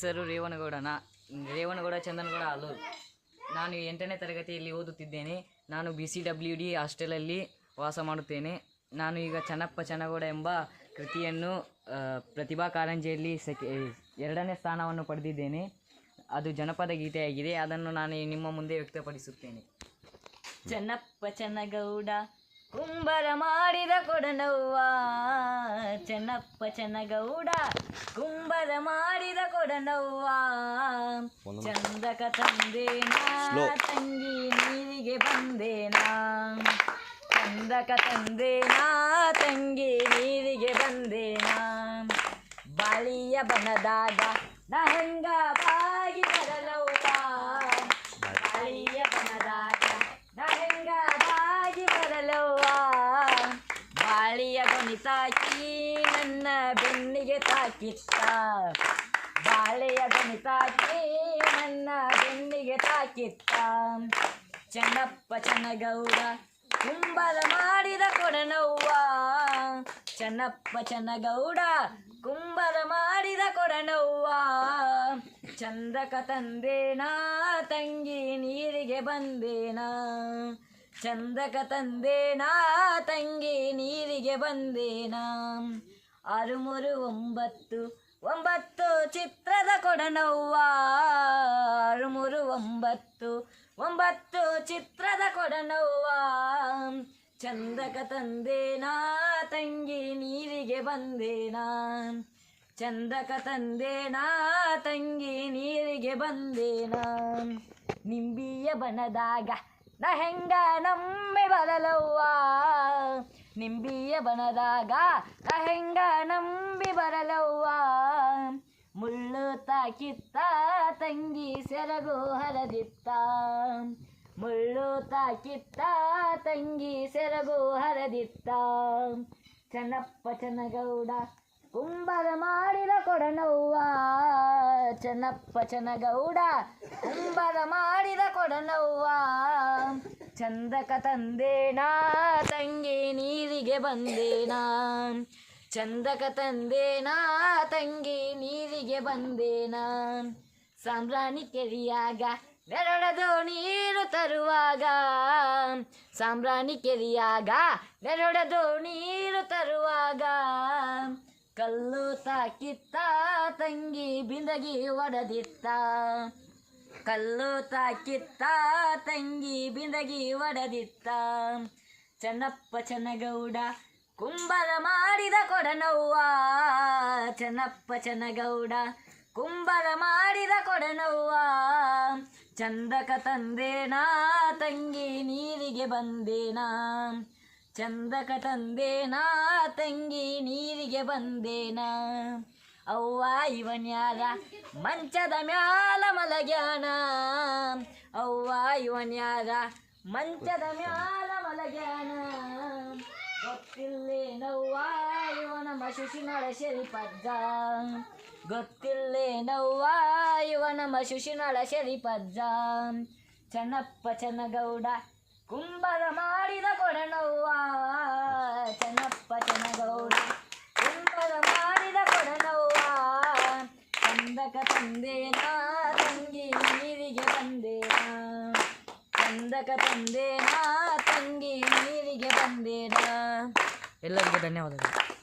ಹೆಸರು ರೇವನಗೌಡನ ರೇವನಗೌಡ ಚಂದನಗೌಡ ಅಲ್ಲೂರು ನಾನು ಎಂಟನೇ ತರಗತಿಯಲ್ಲಿ ಓದುತ್ತಿದ್ದೇನೆ. ನಾನು ಬಿ ಸಿ ಡಬ್ಲ್ಯೂ ಡಿ ಹಾಸ್ಟೆಲಲ್ಲಿ ವಾಸ ಮಾಡುತ್ತೇನೆ. ನಾನು ಈಗ ಚನ್ನಪ್ಪ ಚನ್ನಗೌಡ ಎಂಬ ಕೃತಿಯನ್ನು ಪ್ರತಿಭಾ ಕಾರಂಜಿಯಲ್ಲಿ ಸೆಕೆ ಎರಡನೇ ಸ್ಥಾನವನ್ನು ಪಡೆದಿದ್ದೇನೆ. ಅದು ಜನಪದ ಗೀತೆಯಾಗಿದೆ. ಅದನ್ನು ನಾನು ನಿಮ್ಮ ಮುಂದೆ ವ್ಯಕ್ತಪಡಿಸುತ್ತೇನೆ. ಚನ್ನಪ್ಪ ಚೆನ್ನಗೌಡ ಕುಂಬರ ಮಾಡಿದ ಕೊಡನವ್ವ ಚೆನ್ನಪ್ಪ ಚೆನ್ನಗೌಡ ಕುಂಬರ ಮಾಡಿದ ಕೊಡನವ್ವ ಚಂದಕ ತಂದೇನಾ ತಂಗಿ ನೀರಿಗೆ ಬಂದೇನಾ ಚಂದಕ ತಂದೇನಾ ತಂಗಿ ನೀರಿಗೆ ಬಂದೇನಾ ಬಾಳಿಯ ಬನದಾಗ ನಾ ಹೆಂಗ ಬಾಗಿ ಬರಲವ್ವ ಬಾಳಿಯ ಬನದಾಗ ನಾ ಹೆಂಗ ಬಾಗಿ ಬರಲವ್ವ ಗಣಿತಾಕಿ ನನ್ನ ಬೆನ್ನಿಗೆ ತಾಕಿತ್ತ ಬಾಳೆಯ ಗಣಿತಾಕಿ ನನ್ನ ಬೆನ್ನಿಗೆ ತಾಕಿತ್ತ ಚನ್ನಪ್ಪ ಚೆನ್ನಗೌಡ, ಕುಂಬಲ ಮಾಡಿದ ಕೊಡನವ್ವ. ಚನ್ನಪ್ಪ ಚೆನ್ನಗೌಡ, ಕುಂಬಲ ಮಾಡಿದ ಕೊಡನವ್ವ. ಚಂದಕ ತಂದೇನಾ, ತಂಗಿ ನೀರಿಗೆ ಬಂದೇನಾ. ಚಂದಕ ತಂದೇನಾ, ತಂಗಿ ನೀರಿಗೆ ಬಂದೇನಾ? ಆರು ಮೂರು ಒಂಬತ್ತು ಒಂಬತ್ತು ಚಿತ್ರದ ಕೊಡನವ್ವ. ಆರು ಮೂರು ಒಂಬತ್ತು ಒಂಬತ್ತು ಚಿತ್ರದ ಕೊಡನವ್ವ. ಚಂದಕ ತಂದೇನಾ, ತಂಗಿ ನೀರಿಗೆ ಬಂದೇನಾ? ಚಂದಕ ತಂದೇನಾ, ತಂಗಿ ನೀರಿಗೆ ಬಂದೇನಾ? ನಿಂಬಿಯ ಬನದಾಗ ನ ಹೆಂಗ ಬರಲವ್ವ? ನಿಂಬಿಯ ಬಣದಾಗ ನ ಹೆಂಗ ನಂಬಿ ಬರಲವ್ವ? ಮುಳ್ಳು ತಾಕಿತ್ತ ತಂಗಿ ಸೆರಗು ಹರದಿತ್ತ. ಮುಳ್ಳು ತಾಕಿತ್ತ ತಂಗಿ ಸೆರಗು ಹರದಿತ್ತ. ಚನ್ನಪ್ಪ ಚೆನ್ನಗೌಡ ಕುಂಬರ ಮಾಡಿದ ಕೊಡನವ್ವ. ಚೆನ್ನಪ್ಪ ಚನಗೌಡ ಕುಂಬದ ಮಾಡಿದ ಕೊಡನವ್ವ ಚಂದಕ ತಂದೇನಾ, ತಂಗಿ ನೀರಿಗೆ ಬಂದೇನಾ. ಚಂದಕ ತಂದೇನಾ, ತಂಗಿ ನೀರಿಗೆ ಬಂದೇನಾ. ಸಾಂಬ್ರಾಣಿ ಕೆರಿಯಾಗ ನೆರಳದು ನೀರು ತರುವಾಗ. ಸಾಂಬ್ರಾಣಿ ಕೆರಿಯಾಗ ನೆರಳದು ನೀರು ತರುವಾಗ. ಕಲ್ಲು ತಾಕಿತ್ತ, ತಂಗಿ ಬಿಂದಗಿ ಒಡೆದಿತ್ತ. ಕಲ್ಲು ತಾಕಿತ್ತ, ತಂಗಿ ಬಿಂದಗಿ ಒಡೆದಿತ್ತ. ಚೆನ್ನಪ್ಪ ಚೆನ್ನಗೌಡ ಕುಂಬಲ ಮಾಡಿದ ಕೊಡನವ್ವ. ಚೆನ್ನಪ್ಪ ಚೆನ್ನಗೌಡ ಕುಂಬಲ ಮಾಡಿದ ಕೊಡನವ್ವ. ಚಂದಕ ತಂದೇನಾ, ತಂಗಿ ನೀರಿಗೆ ಬಂದೇನಾ. ಚಂದಕ ತಂದೇನಾ, ತಂಗಿ ನೀರಿಗೆ ಬಂದೇನಾ. ಅವ್ವ ಇವನ್ಯಾರ ಮಂಚದ ಮ್ಯಾಲ ಮಲಗ್ಯಾನ. ಅವ್ವ ಇವನ್ಯಾರ ಮಂಚದ ಮ್ಯಾಲ ಮಲಗ್ಯಾನ. ಗೊತ್ತಿಲ್ಲೇನವ್ವ ಇವನ ಮಶುಶಿನೊಳ ಶರಿಪದ್ದ. ಗೊತ್ತಿಲ್ಲೇನವ್ವ ಇವನ ಮಶುಶಿನೊಳ ಶರಿಪದ್ದ. ಚನ್ನಪ್ಪ ಚೆನ್ನಗೌಡ ಕುಂಬರ ಮಾಡಿದ ಕೊಡನವ್ವ ಚೆನ್ನಪ್ಪ ಚೆನ್ನಗೌಡ ಕುಂಬರ ಮಾಡಿದ ಕೊಡನವ್ವ ಚಂದಕ ತಂದೇನಾ ತಂಗಿ ನೀರಿಗೆ ಬಂದೇನಾ ಚಂದಕ ತಂದೇನಾ ತಂಗಿ ನೀರಿಗೆ ಬಂದೇನಾ ಎಲ್ಲರಿಗೂ ಧನ್ಯವಾದಗಳು